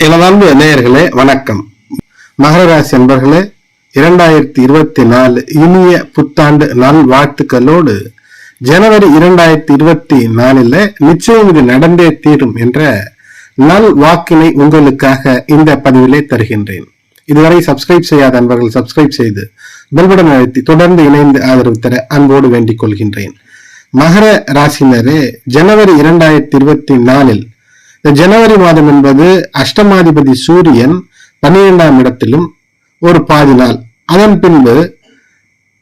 எனதன்பு நேயர்களே வணக்கம். மகர ராசி அன்பர்களே இரண்டாயிரத்தி இருபத்தி நாலு இனிய புத்தாண்டு நல் வாழ்த்துக்களோடு ஜனவரி இரண்டாயிரத்தி இருபத்தி நாலில் நிச்சயம் இது நடந்தே தீரும் என்ற நல் வாக்கினை உங்களுக்காக இந்த பதிவிலே தருகின்றேன். இதுவரை சப்ஸ்கிரைப் செய்யாத அன்பர்கள் சப்ஸ்கிரைப் செய்து பெல்படன் அழுத்தி தொடர்ந்து இணைந்து ஆதரவு தர அன்போடு வேண்டிக் கொள்கின்றேன். மகர ராசினரே ஜனவரி இரண்டாயிரத்தி இருபத்தி நாலில் இந்த ஜனவரி மாதம் என்பது அஷ்டமாதிபதி சூரியன் பன்னிரெண்டாம் இடத்திலும் ஒரு பாதி நாள். அதன் பின்பு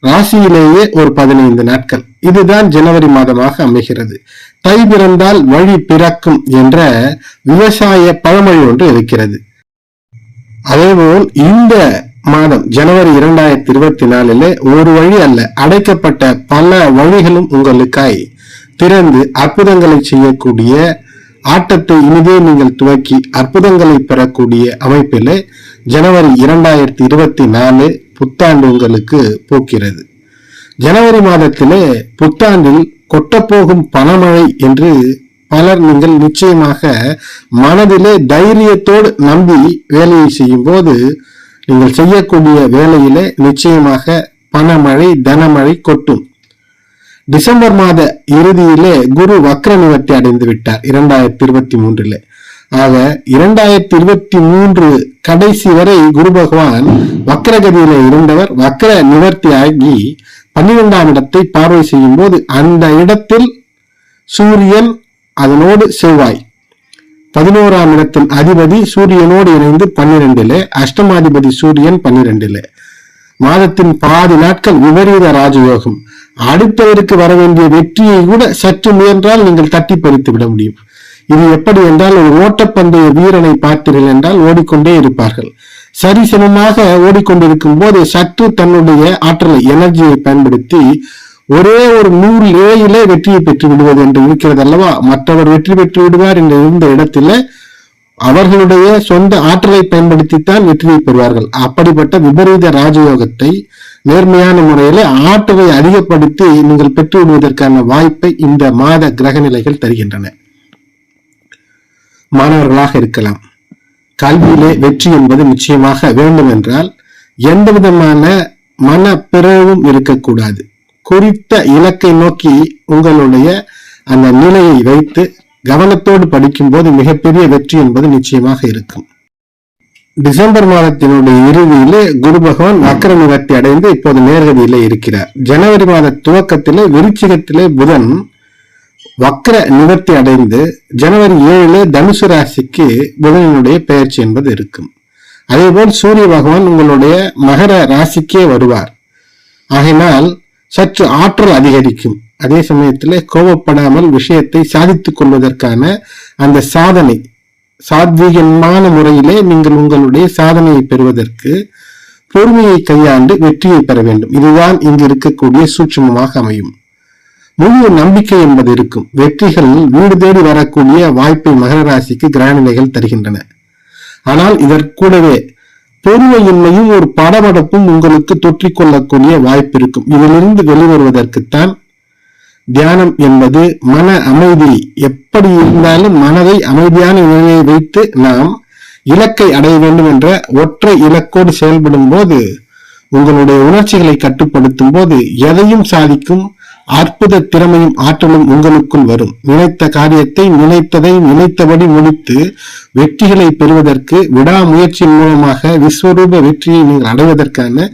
ராசியிலேயே ஒரு பதினைந்து நாட்கள். இதுதான் ஜனவரி மாதமாக அமைகிறது. தை பிறந்தால் வழி பிறக்கும் என்ற விவசாய பழமொழி ஒன்று இருக்கிறது. அதேபோல் இந்த மாதம் ஜனவரி இரண்டாயிரத்தி இருபத்தி நாலிலே ஒரு வழி அல்ல அடைக்கப்பட்ட பல வழிகளும் உங்களுக்காய் திறந்து அற்புதங்களை செய்யக்கூடிய ஆட்டத்தை இனிதே நீங்கள் துவக்கி அற்புதங்களை பெறக்கூடிய அமைப்பிலே ஜனவரி இரண்டாயிரத்தி இருபத்தி நாலு புத்தாண்டு உங்களுக்கு போக்கிறது. ஜனவரி மாதத்திலே புத்தாண்டில் கொட்டப்போகும் பணமழை என்று பலர் நீங்கள் நிச்சயமாக மனதிலே தைரியத்தோடு நம்பி வேலையை செய்யும் போது நீங்கள் செய்யக்கூடிய வேலையிலே நிச்சயமாக பணமழை தனமழை கொட்டும். டிசம்பர் மாத இறுதியிலே குரு வக்ர நிவர்த்தி அடைந்து விட்டார் இரண்டாயிரத்தி இருபத்தி மூன்றிலே. ஆக இரண்டாயிரத்தி இருபத்தி மூன்று கடைசி வரை குரு பகவான் வக்ரகதியில இருந்தவர். வக்ர நிவர்த்தி ஆகி பன்னிரெண்டாம் இடத்தை பார்வை செய்யும் போது அந்த இடத்தில் சூரியன் அதனோடு செவ்வாய். பதினோராம் இடத்தின் அதிபதி சூரியனோடு இணைந்து பன்னிரெண்டிலே அஷ்டமாதிபதி சூரியன் பன்னிரெண்டிலே. மாதத்தின் பாதி நாட்கள் விபரீத ராஜயோகம். அடுத்தவருக்கு வர வேண்டிய வெற்றியை கூட சற்று முயன்றால் நீங்கள் தட்டி பறித்து விட முடியும். இது எப்படி என்றால் ஒரு ஓட்டப்பந்தய வீரனை பார்த்தீர்கள் என்றால் ஓடிக்கொண்டே இருப்பார்கள். சரிசமமாக ஓடிக்கொண்டிருக்கும் போது சற்று தன்னுடைய ஆற்றலை எனர்ஜியை பயன்படுத்தி ஒரே ஒரு நூறு ஏயிலே வெற்றியை பெற்று விடுவது என்று இருக்கிறது அல்லவா மற்றவர் வெற்றி பெற்று விடுவார் என்று இருந்த இடத்துல அவர்களுடைய சொந்த ஆற்றலை பயன்படுத்தித்தான் வெற்றியை பெறுவார்கள். அப்படிப்பட்ட விபரீத ராஜயோகத்தை நேர்மையான முறையில ஆற்றலை அதிகப்படுத்தி நீங்கள் பெற்று விடுவதற்கான வாய்ப்பை இந்த மாத கிரக நிலைகள் தருகின்றன. மாணவர்களாக இருக்கலாம். கல்வியிலே வெற்றி என்பது நிச்சயமாக வேண்டும் என்றால் எந்த விதமான மன பிறவும் இருக்கக்கூடாது. குறித்த இலக்கை நோக்கி உங்களுடைய அந்த நிலையை வைத்து கவனத்தோடு படிக்கும்போது மிகப்பெரிய வெற்றி என்பது நிச்சயமாக இருக்கும். டிசம்பர் மாதத்தினுடைய இறுதியிலே குரு பகவான் வக்கர நிவர்த்தி அடைந்து இப்போது நேர்கதியிலே இருக்கிறார். ஜனவரி மாத துவக்கத்திலே விருச்சிகத்திலே புதன் வக்கர நிவர்த்தி அடைந்து ஜனவரி ஏழிலே தனுசு ராசிக்கு புதனினுடைய பெயர்ச்சி என்பது இருக்கும். அதேபோல் சூரிய பகவான் உங்களுடைய மகர ராசிக்கே வருவார். ஆகினால் சற்று ஆற்றல் அதிகரிக்கும். அதே சமயத்தில் கோபப்படாமல் விஷயத்தை சாதித்துக் கொள்வதற்கான அந்த சாதனை சாத்வீகமான முறையிலே நீங்கள் உங்களுடைய சாதனையை பெறுவதற்கு பொறுமையை கையாண்டு வெற்றியை பெற வேண்டும். இதுதான் இங்கு இருக்கக்கூடிய சூட்சமமாக அமையும். முழு நம்பிக்கை என்பது இருக்கும். வெற்றிகள் வீடு தேடி வரக்கூடிய வாய்ப்பை மகர ராசிக்கு கிரகநிலைகள் தருகின்றன. ஆனால் இதற்கூடவே பொறுமையின்மையும் ஒரு படபடப்பும் உங்களுக்கு தொற்றிக்கொள்ளக்கூடிய வாய்ப்பு இருக்கும். இதிலிருந்து வெளிவருவதற்குத்தான் தியானம் என்பது மன அமைதி. எப்படி இருந்தாலும் மனதை அமைதியான நிலையை வைத்து நாம் இலக்கை அடைய வேண்டும் என்ற ஒற்றை இலக்கோடு செயல்படும் போது உங்களுடைய உணர்ச்சிகளை கட்டுப்படுத்தும் போது எதையும் சாதிக்கும் அற்புத திறமையும் ஆற்றலும் உங்களுக்குள் வரும். நினைத்த காரியத்தை நினைத்ததை நினைத்தபடி முடித்து வெற்றிகளை பெறுவதற்கு விடாமுயற்சி மூலமாக விஸ்வரூப வெற்றியை நீங்கள் அடைவதற்கான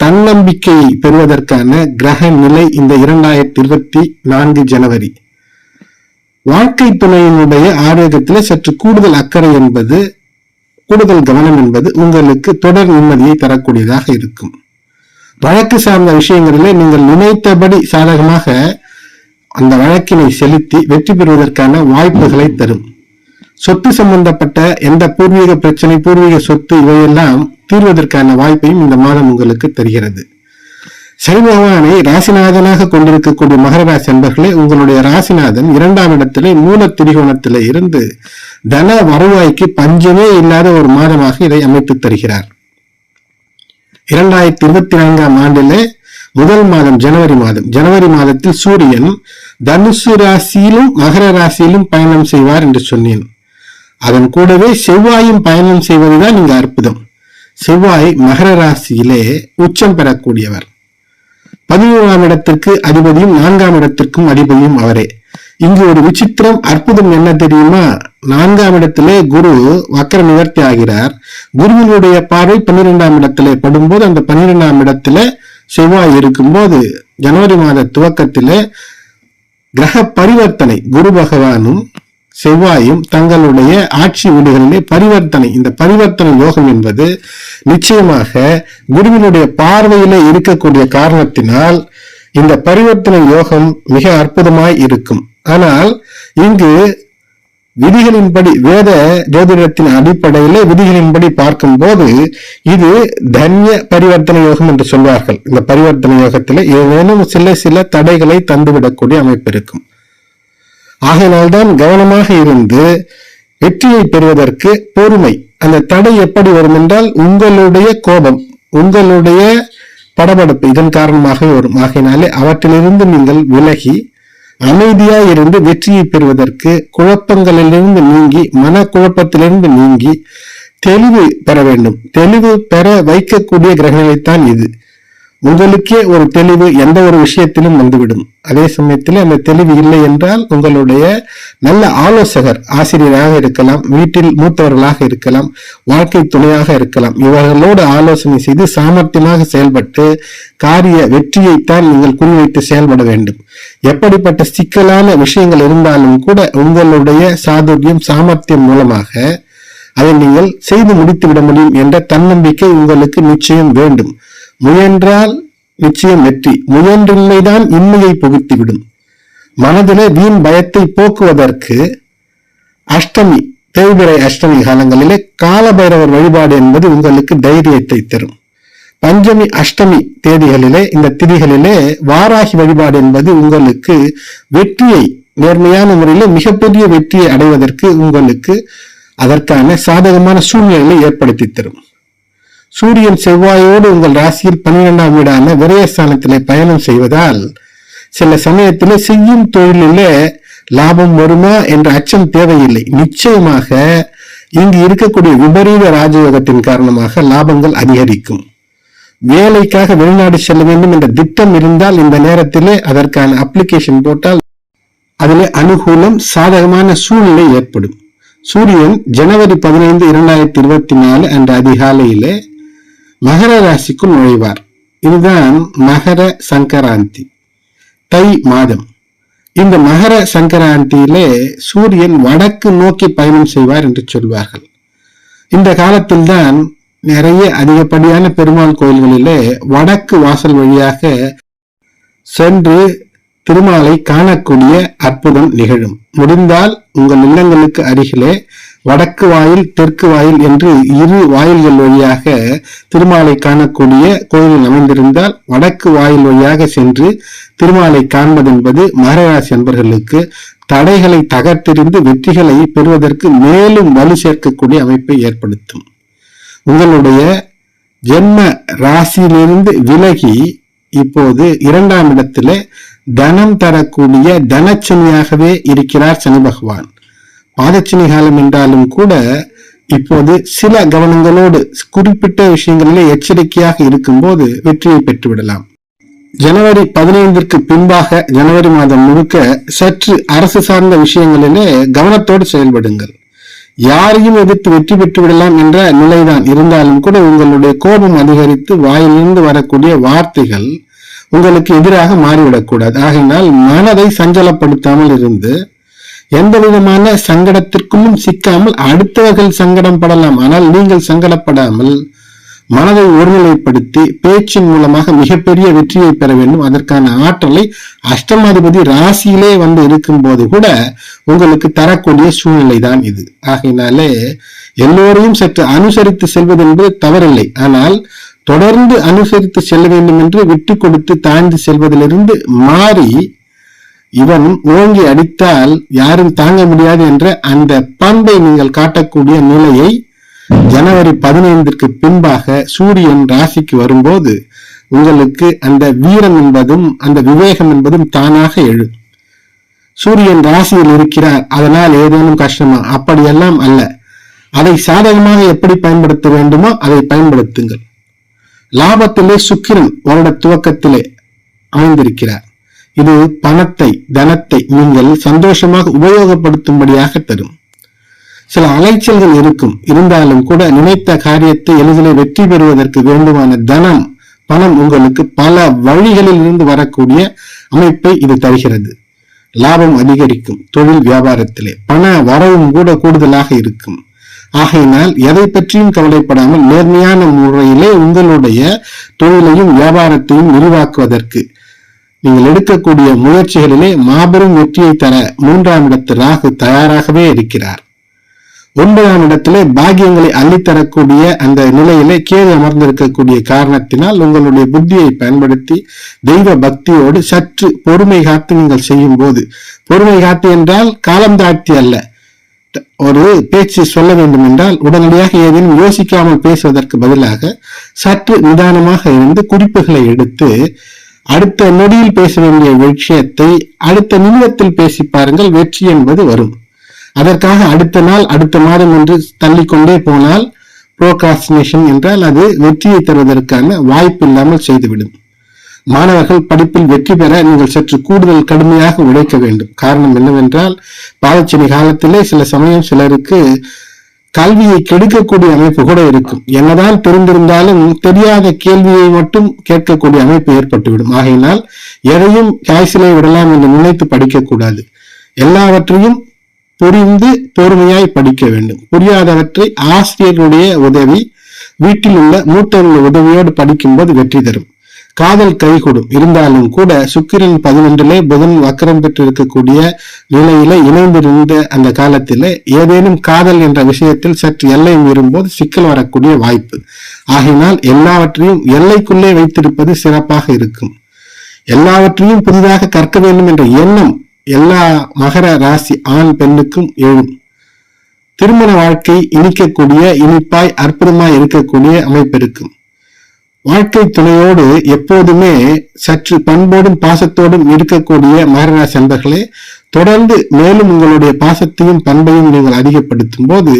தன்னம்பிக்கையை பெறுவதற்கான கிரக நிலை இந்த இரண்டாயிரத்தி இருபத்தி நான்கு ஜனவரி. வாழ்க்கை துணையினுடைய ஆரோக்கியத்தில் சற்று கூடுதல் அக்கறை என்பது கூடுதல் கவனம் என்பது உங்களுக்கு தொடர் நிம்மதியை தரக்கூடியதாக இருக்கும். வழக்கு சார்ந்த விஷயங்களிலே நீங்கள் நினைத்தபடி சாதகமாக அந்த வழக்கினை செலுத்தி வெற்றி பெறுவதற்கான வாய்ப்புகளை தரும். சொத்து சம்பந்தப்பட்ட எந்த பூர்வீக பிரச்சனை பூர்வீக சொத்து இவையெல்லாம் தீர்வதற்கான வாய்ப்பையும் இந்த மாதம் உங்களுக்கு தருகிறது. சனி பகவானை ராசிநாதனாக கொண்டிருக்கக்கூடிய மகர ராசி அன்பர்களே உங்களுடைய ராசிநாதன் இரண்டாம் இடத்திலே மூல திரிகோணத்திலே இருந்து தன வருவாய்க்கு பஞ்சமே இல்லாத ஒரு மாதமாக இதை அமைத்து தருகிறார். இரண்டாயிரத்தி இருபத்தி நான்காம் ஆண்டிலே முதல் மாதம் ஜனவரி மாதம். ஜனவரி மாதத்தில் சூரியன் தனுசு ராசியிலும் மகர ராசியிலும் பயணம் செய்வார் என்று சொன்னேன். அதன் கூடவே செவ்வாயும் பயணம் செய்வதுதான் இங்கு அற்புதம். செவ்வாய் மகர ராசியிலே உச்சம் பெறக்கூடியவர். பதினோராம் இடத்திற்கு அதிபதியும் நான்காம் இடத்திற்கும் அதிபதியும் அவரே. இங்கு ஒரு விசித்திரம் அற்புதம் என்ன தெரியுமா? நான்காம் இடத்திலே குரு வக்கர நிவர்த்தி ஆகிறார். குருவினுடைய பார்வை பன்னிரெண்டாம் இடத்திலே படும்போது அந்த பன்னிரெண்டாம் இடத்துல செவ்வாய் இருக்கும்போது ஜனவரி மாத துவக்கத்திலே கிரக பரிவர்த்தனை குரு பகவானும் செவ்வாயும் தங்களுடைய ஆட்சி வீடுகளிலே பரிவர்த்தனை இந்த பரிவர்த்தனை யோகம் என்பது நிச்சயமாக குருவினுடைய பார்வையிலே இருக்கக்கூடிய காரணத்தினால் இந்த பரிவர்த்தனை யோகம் மிக அற்புதமாய் இருக்கும். ஆனால் இங்கு விதிகளின்படி வேத ஜோதிடத்தின் அடிப்படையிலே விதிகளின்படி பார்க்கும்போது இது தன்ய பரிவர்த்தனை யோகம் என்று சொல்வார்கள். இந்த பரிவர்த்தனை யோகத்திலே ஏதேனும் சில சில தடைகளை தந்துவிடக்கூடிய அமைப்பு இருக்கும். ஆகையினால்தான் கவனமாக இருந்து வெற்றியை பெறுவதற்கு பொறுமை. அந்த தடை எப்படி வரும் என்றால் உங்களுடைய கோபம் உங்களுடைய படபடப்பு இதன் காரணமாக வரும். ஆகையினாலே அவற்றிலிருந்து நீங்கள் விலகி அமைதியாய் இருந்து வெற்றியை பெறுவதற்கு குழப்பங்களிலிருந்து நீங்கி மனக்குழப்பத்திலிருந்து நீங்கி தெளிவு பெற வேண்டும். தெளிவு பெற வைக்கக்கூடிய கிரகங்களைத்தான் இது. உங்களுக்கே ஒரு தெளிவு எந்த ஒரு விஷயத்திலும் வந்துவிடும். அதே சமயத்தில் அந்த தெளிவு இல்லை என்றால் உங்களுடைய நல்ல ஆலோசகர் ஆசிரியராக இருக்கலாம் வீட்டில் மூத்தவர்களாக இருக்கலாம் வாழ்க்கை துணையாக இருக்கலாம். இவர்களோடு ஆலோசனை செய்து சாமர்த்தியமாக செயல்பட்டு காரிய வெற்றியைத்தான் நீங்கள் குறிவைத்து செயல்பட வேண்டும். எப்படிப்பட்ட சிக்கலான விஷயங்கள் இருந்தாலும் கூட உங்களுடைய சாதுரியம் சாமர்த்தியம் மூலமாக அதை நீங்கள் செய்து முடித்து விட முடியும் என்ற தன்னம்பிக்கை உங்களுக்கு நிச்சயம் வேண்டும். முயன்றால் நிச்சயம் வெற்றி. முயன்றின்மைதான் இன்மையை புகுத்திவிடும். மனதிலே வீண் பயத்தை போக்குவதற்கு அஷ்டமி தேய்பிரை அஷ்டமி காலங்களிலே காலபைரவர் வழிபாடு என்பது உங்களுக்கு தைரியத்தை தரும். பஞ்சமி அஷ்டமி தேதிகளிலே இந்த திதிகளிலே வாராகி வழிபாடு என்பது உங்களுக்கு வெற்றியை நேர்மையான முறையில் மிகப்பெரிய வெற்றியை அடைவதற்கு உங்களுக்கு அதற்கான சாதகமான சூழ்நிலையை ஏற்படுத்தி தரும். சூரியன் செவ்வாயோடு உங்கள் ராசியில் பன்னிரெண்டாம் வீடான விரயஸ்தானத்திலே பயணம் செய்வதால் சில சமயத்திலே செய்யும் தொழிலிலே லாபம் வருமா என்ற அச்சம் தேவையில்லை. நிச்சயமாக இங்கு இருக்கக்கூடிய விபரீத ராஜயோகத்தின் காரணமாக லாபங்கள் அதிகரிக்கும். வேலைக்காக வெளிநாடு செல்ல வேண்டும் என்ற திட்டம் இருந்தால் இந்த நேரத்திலே அதற்கான அப்ளிகேஷன் போட்டால் அதிலே அனுகூலம் சாதகமான சூழ்நிலை ஏற்படும். சூரியன் ஜனவரி பதினைந்து இரண்டாயிரத்தி இருபத்தி நாலு அன்று அதிகாலையிலே மகர ராசிக்குள் நுழைவார். இதுதான் மகர சங்கராந்தி தை மாதம். இந்த மகர சங்கராந்தியிலே சூரியன் வடக்கு நோக்கி பயணம் செய்வார் என்று சொல்வார்கள். இந்த காலத்தில்தான் நிறைய அதிகப்படியான பெருமாள் கோயில்களிலே வடக்கு வாசல் வழியாக சென்று திருமாலை காணக்கூடிய அற்புதம் நிகழும். முடிந்தால் உங்கள் இல்லங்களுக்கு அருகிலே வடக்கு வாயில் தெற்கு வாயில் என்று இரு வாயில்கள் வழியாக திருமாலை காணக்கூடிய கோயிலில் அமைந்திருந்தால் வடக்கு வாயில் வழியாக சென்று திருமாலை காண்பது என்பது மகராசி அன்பர்களுக்கு தடைகளை தகர்த்தெறிந்து வெற்றிகளை பெறுவதற்கு மேலும் வலு சேர்க்கக்கூடிய அமைப்பை ஏற்படுத்தும். உங்களுடைய ஜென்ம ராசியிலிருந்து விலகி இப்போது இரண்டாம் இடத்துல தனம் தரக்கூடிய தனச்சனியாகவே இருக்கிறார் சனி பகவான். பாதச்சனி காலம் என்றாலும் கூட இப்போது சில கவனங்களோடு குறிப்பிட்ட விஷயங்களிலே எச்சரிக்கையாக இருக்கும்போது வெற்றியை பெற்றுவிடலாம். ஜனவரி பதினைந்திற்கு பின்பாக ஜனவரி மாதம் முழுக்க சற்று அரசு சார்ந்த விஷயங்களிலே கவனத்தோடு செயல்படுங்கள். யாரையும் எதிர்த்து வெற்றி பெற்று விடலாம் என்ற நிலைதான். இருந்தாலும் கூட உங்களுடைய கோபம் அதிகரித்து வாயிலிருந்து வரக்கூடிய வார்த்தைகள் உங்களுக்கு எதிராக மாறிவிடக்கூடாது. ஆகையினால் மனதை சஞ்சலப்படுத்தாமல் இருந்து எந்த விதமான சங்கடத்திற்கும் சிக்காமல் அடுத்தவர்கள் சங்கடம் படலாம் ஆனால் நீங்கள் சங்கடப்படாமல் மனதை ஒருநிலைப்படுத்தி பேச்சின் மூலமாக மிகப்பெரிய வெற்றியை பெற வேண்டும். அதற்கான ஆற்றலை அஷ்டமாதிபதி ராசியிலே வந்து இருக்கும் போது கூட உங்களுக்கு தரக்கூடிய சூழ்நிலை தான் இது. ஆகையினாலே எல்லோரையும் சற்று அனுசரித்து செல்வது என்பது தவறில்லை. ஆனால் தொடர்ந்து அனுசரித்து செல்ல வேண்டும் என்று விட்டு கொடுத்து தாழ்ந்து செல்வதிலிருந்து மாறி இவன் ஓங்கி அடித்தால் யாரும் தாங்க முடியாது என்ற அந்த பண்பை நீங்கள் காட்டக்கூடிய நிலையை ஜனவரி பதினைந்திற்கு பின்பாக சூரியன் ராசிக்கு வரும்போது உங்களுக்கு அந்த வீரம் என்பதும் அந்த விவேகம் என்பதும் தானாக எழும். சூரியன் ராசியில் இருக்கிறார். அதனால் ஏதேனும் கஷ்டமா? அப்படியெல்லாம் அல்ல. அதை சாதகமாக எப்படி பயன்படுத்த வேண்டுமோ அதை பயன்படுத்துங்கள். லாபத்திலே சுக்கிரன் வருட துவக்கத்திலே அமைந்திருக்கிறார். இது பணத்தை தனத்தை நீங்கள் சந்தோஷமாக உபயோகப்படுத்தும்படியாக தரும். சில அலைச்சல்கள் இருக்கும். இருந்தாலும் கூட நினைத்த காரியத்தை எளிதிலே வெற்றி பெறுவதற்கு வேண்டுமான தனம் பணம் உங்களுக்கு பல வழிகளில் இருந்து வரக்கூடிய அமைப்பை இது தருகிறது. லாபம் அதிகரிக்கும். தொழில் வியாபாரத்திலே பண வரவும் கூட கூடுதலாக இருக்கும். ஆகையினால் எதை பற்றியும் கவலைப்படாமல் நேர்மையான முறையிலே உங்களுடைய தொழிலையும் வியாபாரத்தையும் விரிவாக்குவதற்கு நீங்கள் எடுக்கக்கூடிய முயற்சிகளிலே மாபெரும் வெற்றியை தர மூன்றாம் இடத்து ராகு தயாராகவே இருக்கிறார். ஒன்பதாம் இடத்திலே பாகியங்களை அள்ளித்தரக்கூடிய அந்த நிலையிலே கேது அமர்ந்திருக்கக்கூடிய காரணத்தினால் உங்களுடைய புத்தியை பயன்படுத்தி தெய்வ பக்தியோடு சற்று பொறுமை காத்து நீங்கள் செய்யும் போது பொறுமை காத்து என்றால் காலம் தாழ்த்தி அல்ல ஒரு பேச்சு சொல்ல வேண்டும் என்றால் உடனடியாக ஏதேனும் யோசிக்காமல் பேசுவதற்கு பதிலாக சற்று நிதானமாக இருந்து குறிப்புகளை எடுத்து அடுத்த நொடியில் பேச வேண்டிய விஷயத்தை அடுத்த நிமிடத்தில் பேசி பாருங்கள் வெற்றி என்பது வரும். அதற்காக அடுத்த நாள் அடுத்த மாதம் என்று தள்ளிக்கொண்டே போனால் புரோகாஸ்டினேஷன் என்றால் அது வெற்றியை தருவதற்கான வாய்ப்பு இல்லாமல் செய்துவிடும். மாணவர்கள் படிப்பில் வெற்றி பெற நீங்கள் சற்று கூடுதல் கடுமையாக உழைக்க வேண்டும். காரணம் என்னவென்றால் பாதச்சனி காலத்திலே சில சமயம் சிலருக்கு கல்வியை கெடுக்கக்கூடிய அமைப்பு கூட இருக்கும். என்னதான் தெரிந்திருந்தாலும் தெரியாத கேள்வியை மட்டும் கேட்கக்கூடிய அமைப்பு ஏற்பட்டுவிடும். ஆகையினால் எதையும் காய்ச்சலை விடலாம் என்று நினைத்து படிக்கக்கூடாது. எல்லாவற்றையும் புரிந்து பொறுமையாய் படிக்க வேண்டும். புரியாதவற்றை ஆசிரியர்களுடைய உதவி வீட்டில் உள்ள மூத்தவர்கள் உதவியோடு படிக்கும்போது வெற்றி தரும். காதல் கைகூடும். இருந்தாலும் கூட சுக்கிரன் பதினொன்றிலே புதன் வக்கரம் பெற்று இருக்கக்கூடிய நிலையில இணைந்திருந்த அந்த காலத்தில ஏதேனும் காதல் என்ற விஷயத்தில் சற்று எல்லை மீறும் போது சிக்கல் வரக்கூடிய வாய்ப்பு. ஆகினால் எல்லாவற்றையும் எல்லைக்குள்ளே வைத்திருப்பது சிறப்பாக இருக்கும். எல்லாவற்றையும் புதிதாக கற்க வேண்டும் என்ற எண்ணம் எல்லா மகர ராசி ஆண் பெண்ணுக்கும் எழும். திருமண வாழ்க்கை இனிக்கக்கூடிய இனிப்பாய் அற்புதமாய் இருக்கக்கூடிய அமைப்பு இருக்கும். வாழ்க்கை துணையோடு எப்போதுமே சற்று பண்போடும் பாசத்தோடும் இருக்கக்கூடிய மகராசி அன்பர்களே தொடர்ந்து மேலும் உங்களுடைய பாசத்தையும் பண்பையும் நீங்கள் அதிகப்படுத்தும் போது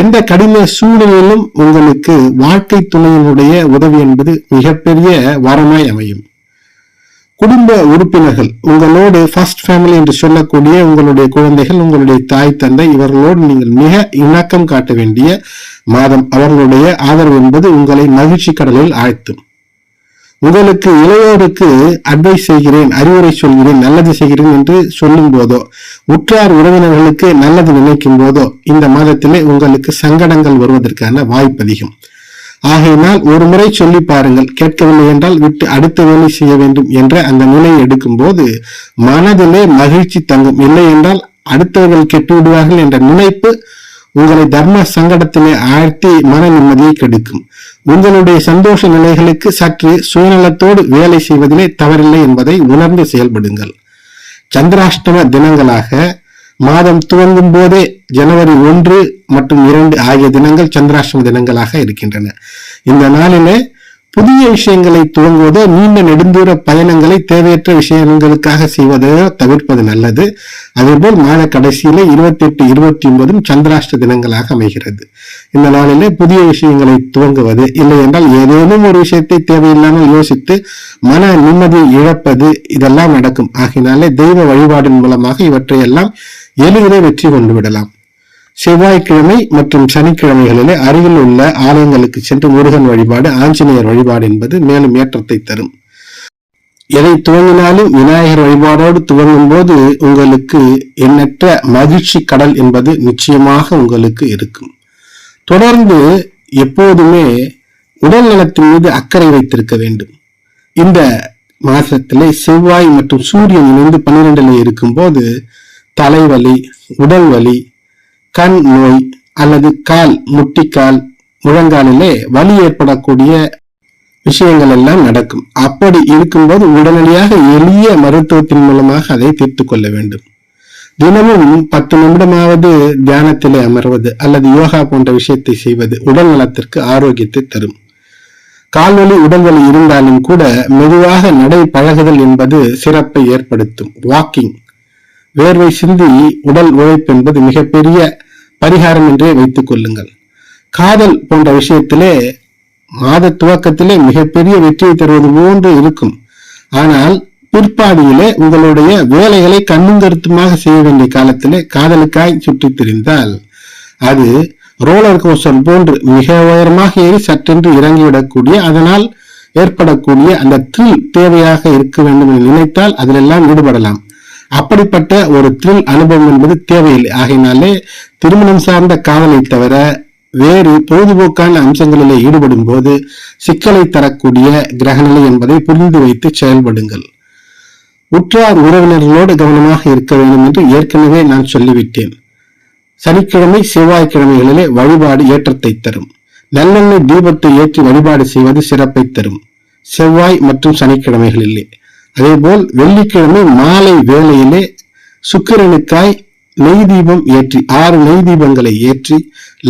எந்த கடின சூழ்நிலையிலும் உங்களுக்கு வாழ்க்கை துணையினுடைய உதவி என்பது மிகப்பெரிய வரமாய் அமையும். குடும்ப உறுப்பினர்கள் உங்களோடு ஃபர்ஸ்ட் ஃபேமிலி என்று சொல்லக்கூடிய உங்களுடைய குழந்தைகள் உங்களுடைய தாய் தந்தை இவர்களோடு நீங்கள் மிக இணக்கம் காட்ட வேண்டிய மாதம். அவர்களுடைய ஆதரவு என்பது உங்களை மகிழ்ச்சி கடலில் ஆழ்த்தும். உங்களுக்கு இளையோருக்கு அட்வைஸ் செய்கிறேன் அறிவுரை சொல்கிறேன் நல்லது செய்கிறேன் என்று சொல்லும் போதோ உற்றார் உறவினர்களுக்கு நல்லது நினைக்கும் போதோ இந்த மாதத்திலே உங்களுக்கு சங்கடங்கள் வருவதற்கான வாய்ப்பு அதிகம் ஆகையினால் ஒரு முறை சொல்லி பாருங்கள் கேட்கவில்லை என்றால் விட்டு அடுத்த வேலை செய்ய வேண்டும் என்ற அந்த நிலையை எடுக்கும் போது மனதிலே மகிழ்ச்சி தங்கும். இல்லை என்றால் அடுத்தவர்கள் கெட்டு விடுவார்கள் என்ற நினைப்பு உங்களை தர்ம சங்கடத்திலே ஆழ்த்தி மன நிம்மதியை கெடுக்கும். உங்களுடைய சந்தோஷ நிலைகளுக்கு சற்று சுயநலத்தோடு வேலை செய்வதிலே தவறில்லை என்பதை உணர்ந்து செயல்படுங்கள். சந்திராஷ்டம தினங்களாக மாதம் துவங்கும் போதே ஜனவரி ஒன்று மற்றும் இரண்டு ஆகிய தினங்கள் சந்திராஷ்டம தினங்களாக இருக்கின்றன. இந்த நாளிலே புதிய விஷயங்களை துவங்குவதோ நீண்ட நெடுந்தூர பயணங்களை தேவையற்ற விஷயங்களுக்காக செய்வதோ தவிர்ப்பது நல்லது. அதேபோல் மாத கடைசியிலே இருபத்தி எட்டு இருபத்தி ஒன்பதும் சந்திராஷ்ட தினங்களாக அமைகிறது. இந்த நாளிலே புதிய விஷயங்களை துவங்குவது இல்லை என்றால் ஏதேனும் ஒரு விஷயத்தை தேவையில்லாமல் யோசித்து மன நிம்மதி இழப்பது இதெல்லாம் நடக்கும். ஆகினாலே தெய்வ வழிபாடின் மூலமாக இவற்றையெல்லாம் எளிதிலே வெற்றி கொண்டு விடலாம். செவ்வாய்க்கிழமை மற்றும் சனிக்கிழமைகளிலே அருகில் உள்ள ஆலயங்களுக்கு சென்று முருகன் வழிபாடு ஆஞ்சநேயர் வழிபாடு என்பது மேலும் ஏற்றத்தை தரும். எதை துவங்கினாலும் விநாயகர் வழிபாடோடு துவங்கும் போது உங்களுக்கு எண்ணற்ற மகிழ்ச்சி கடல் என்பது நிச்சயமாக உங்களுக்கு இருக்கும். தொடர்ந்து எப்போதுமே உடல் நலத்தின் மீது அக்கறை வைத்திருக்க வேண்டும். இந்த மாசத்திலே செவ்வாய் மற்றும் சூரியன் இணைந்து பன்னிரெண்டுல இருக்கும்போது தலைவலி உடல் வலி கண் நோய் அல்லது கால் முட்டிக்கால் முழங்காலிலே வலி ஏற்படக்கூடிய விஷயங்கள் எல்லாம் நடக்கும். அப்படி இருக்கும்போது உடனடியாக எளிய மருத்துவத்தின் மூலமாக அதை தீர்த்து கொள்ள வேண்டும். தினமும் பத்து நிமிடமாவது தியானத்திலே அமர்வது அல்லது யோகா போன்ற விஷயத்தை செய்வது உடல் நலத்திற்கு ஆரோக்கியத்தை தரும். கால்வலி உடல்வலி இருந்தாலும் கூட மெதுவாக நடை பழகுதல் என்பது சிறப்பை ஏற்படுத்தும். வாக்கிங். வேர்வை சிந்தி உடல் உழைப்பு என்பது மிகப்பெரிய பரிகாரம் என்றே வைத்துக் கொள்ளுங்கள். காதல் போன்ற விஷயத்திலே மாத துவக்கத்திலே மிகப்பெரிய வெற்றியை தருவது போன்று இருக்கும். ஆனால் பிற்பாடியிலே உங்களுடைய வேலைகளை கண்ணும் கருத்துமாக செய்ய வேண்டிய காலத்திலே காதலுக்காய் சுற்றித் திரிந்தால் அது ரோலர் கோஸ்டர் போன்று மிக உயரமாக ஏறி சற்றென்று இறங்கிவிடக்கூடிய அதனால் ஏற்படக்கூடிய அந்த த்ரில் தேவையாக இருக்க வேண்டும் என்று நினைத்தால் அதிலெல்லாம் ஈடுபடலாம். அப்படிப்பட்ட ஒரு த்ரில் அனுபவம் என்பது தேவையில்லை. ஆகையினாலே திருமணம் சார்ந்த காதலை தவிர வேறு பொழுதுபோக்கான அம்சங்களிலே ஈடுபடும் போது சிக்கலை தரக்கூடிய கிரகநிலை என்பதை புரிந்து வைத்து செயல்படுங்கள். உற்றார் உறவினர்களோடு கவனமாக இருக்க வேண்டும் என்று ஏற்கனவே நான் சொல்லிவிட்டேன். சனிக்கிழமை செவ்வாய்க்கிழமைகளிலே வழிபாடு ஏற்றத்தை தரும். நல்லெண்ணெய் தீபத்தை ஏற்றி வழிபாடு செய்வது சிறப்பை தரும். செவ்வாய் மற்றும் சனிக்கிழமைகளிலே. அதேபோல் வெள்ளிக்கிழமை மாலை வேளையிலே சுக்கிரனுக்காய் நெய் தீபம் ஏற்றி ஆறு நெய் தீபங்களை ஏற்றி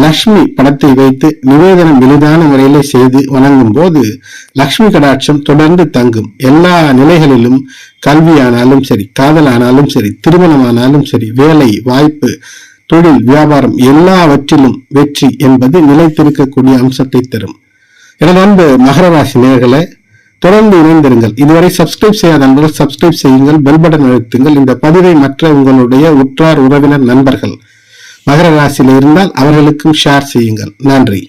லக்ஷ்மி படத்தை வைத்து நிவேதனம் எளிதான முறையிலே செய்து வணங்கும் போது லக்ஷ்மி கடாட்சம் தொடர்ந்து தங்கும். எல்லா நிலைகளிலும் கல்வியானாலும் சரி காதலானாலும் சரி திருமணமானாலும் சரி வேலை வாய்ப்பு தொழில் வியாபாரம் எல்லாவற்றிலும் வெற்றி என்பது நிலைத்திருக்கக்கூடிய அம்சத்தை தரும். எனது அன்பு மகர ராசி நேர்களை தொடர்ந்து இணைந்திருங்கள். இதுவரை சப்ஸ்கிரைப் செய்யாத நண்பர்கள் சப்ஸ்கிரைப் செய்யுங்கள். பெல் பட்டன் அழுத்துங்கள். இந்த பதிவை மற்ற உங்களுடைய உற்றார் உறவினர் நண்பர்கள் மகர ராசியில் இருந்தால் அவர்களுக்கும் ஷேர் செய்யுங்கள். நன்றி.